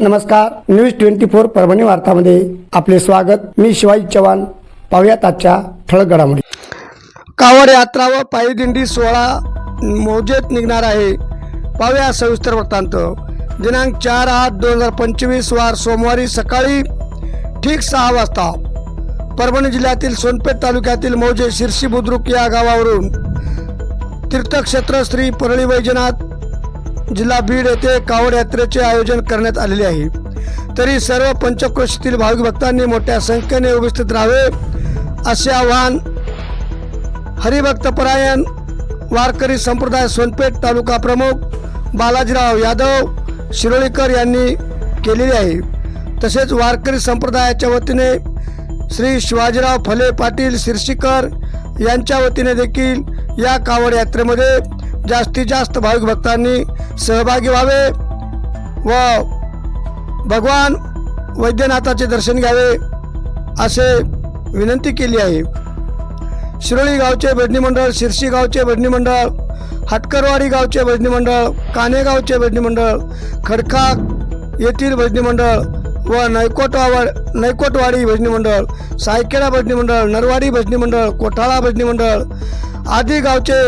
नमस्कार news twenty four Parbhani वार्तामध्ये आपले स्वागत. मी शिवाजी चव्हाण. पाहुयात आजच्या ठळक घडामोडी कावड यात्रा व पायी दिंडी सोहळा मोजेत निघणार आहे. पाहूया सविस्तर वृत्तांत. दिनांक चार आठ दोन हजार पंचवीस वार सोमवारी सकाळी ठीक सहा वाजता परभणी जिल्ह्यातील सोनपेठ तालुक्यातील मौजे शिरशी बुद्रुक या गावावरून तीर्थक्षेत्र श्री परळी वैजनाथ जिल्हा बीड येथे कावड यात्रेचे आयोजन करण्यात आलेले आहे. तरी सर्व पंचक्रोशीतील भाविक भक्तांनी मोठ्या संख्येने उपस्थित राहावे असे आवाहन हरिभक्तपरायण वारकरी संप्रदाय सोनपेठ तालुका प्रमुख बालाजीराव यादव शिरोळीकर यांनी केलेले आहे. तसेच वारकरी संप्रदायाच्या वतीने श्री शिवाजीराव फले पाटील शिरशीकर यांच्या वतीने देखील या कावड यात्रेमध्ये जास्तीत जास्त भाविक भक्तांनी सहभागी व्हावे व भगवान वैद्यनाथाचे दर्शन घ्यावे असे विनंती केली आहे. शिरोळी गावचे भजनी मंडळ शिरशी गावचे भजनी मंडळ हटकरवाडी गावचे भजनी मंडळ कानेगावचे भजनी मंडळ खडका येथील भजनी मंडळ व नैकोटवाड नैकोटवाडी भजनी मंडळ सायखेडा भजनी मंडळ नरवाडी भजनी मंडळ कोठाळा भजनी मंडळ आदी गावचे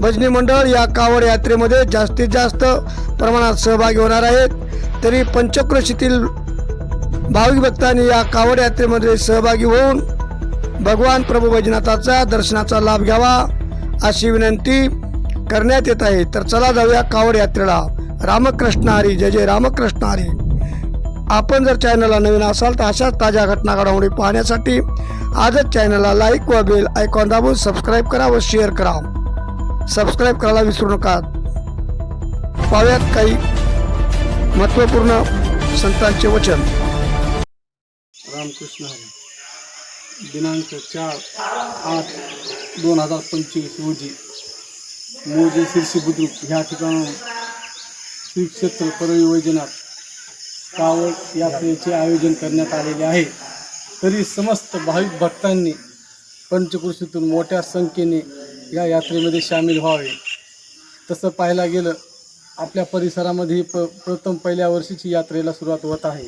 भजनी मंडळ या कावड यात्रेमध्ये जास्तीत जास्त प्रमाणात सहभागी होणार आहेत. तरी पंचक्रोशीतील भाविक भक्तांनी या कावड यात्रेमध्ये सहभागी होऊन भगवान प्रभू वैजनाथाचा दर्शनाचा लाभ घ्यावा अशी विनंती करण्यात येत आहे. तर चला जाऊया कावड यात्रेला. रामकृष्ण हरी जय जय रामकृष्ण हरी. आपण जर चॅनलला नवीन असाल तर अशाच ताज्या घटना घडामोडी पाहण्यासाठी आजच चॅनलला लाईक व बेल आयकॉन दाबून सबस्क्राईब करा व शेअर करा. सबस्क्राईब करायला विसरू नका. पाहूयात काही महत्त्वपूर्ण संतांचे वचन. रामकृष्ण हरी. दिनांक चार आठ दोन हजार पंचवीस रोजी मोजे शिरशी बुद्रुक ह्या ठिकाणून श्री क्षेत्र परळी कावड यात्रेचे आयोजन करण्यात आलेले आहे. तरी समस्त भाविक भक्तांनी पंचकृषीतून मोठ्या संख्येने या यात्रेमध्ये सामील व्हावे. तसं पाहायला गेलं आपल्या परिसरामध्ये ही प प्रथम पहिल्या वर्षीची यात्रेला सुरुवात होत आहे.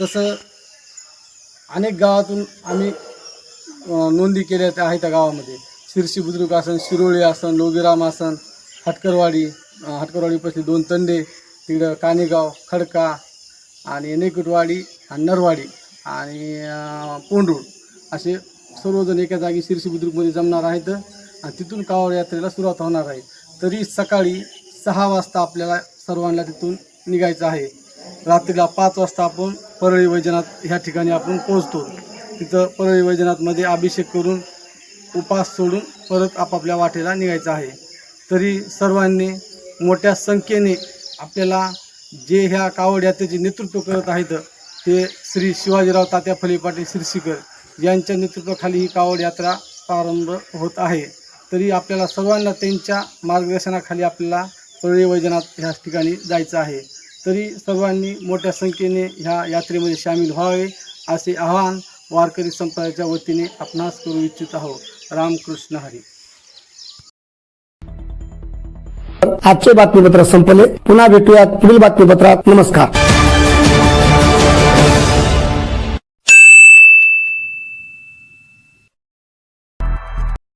तसं अनेक गावातून आम्ही नोंदी केल्या त्या आहेत त्या गावामध्ये. शिरशी बुद्रुक आसन शिरोळी आसन लोगीराम आसन हटकरवाडी अ, दोन तंडे तिकडं कानेगाव खडका आणि नेकुटवाडी आणि नरवाडी आणि पोंडूळ असे सर्वजण एका जागी शिरसी बुद्रुकमध्ये जमणार आहेत आणि तिथून कावड यात्रेला सुरुवात होणार आहे. तरी सकाळी सहा वाजता आपल्याला सर्वांना तिथून निघायचं आहे. रात्रीला पाच वाजता आपण परळी वैजनाथ ह्या ठिकाणी आपण पोहोचतो. तिथं परळी वैजनाथमध्ये अभिषेक करून उपास सोडून परत आपापल्या वाटेला निघायचं आहे. तरी सर्वांनी मोठ्या संख्येने आपल्याला जे ह्या कावड यात्रेचे नेतृत्व करत आहेत ते श्री शिवाजीराव तात्या फले पाटील शिरसीकर यांच्या नेतृत्वाखाली ही कावड यात्रा प्रारंभ होत आहे. तरी आपल्याला सर्वांना त्यांच्या मार्गदर्शनाखाली आपल्याला परळी वैजनाथ ह्या ठिकाणी जायचं आहे. तरी सर्वांनी मोठ्या संख्येने ह्या यात्रेमध्ये सामील व्हावे असे आवाहन वारकरी संप्रदायाच्या वतीने आपणास करू इच्छित आहोत. रामकृष्ण हरी. आजचे बातमीपत्र संपले. पुन्हा भेटूयात पुढील बातमीपत्रात. नमस्कार.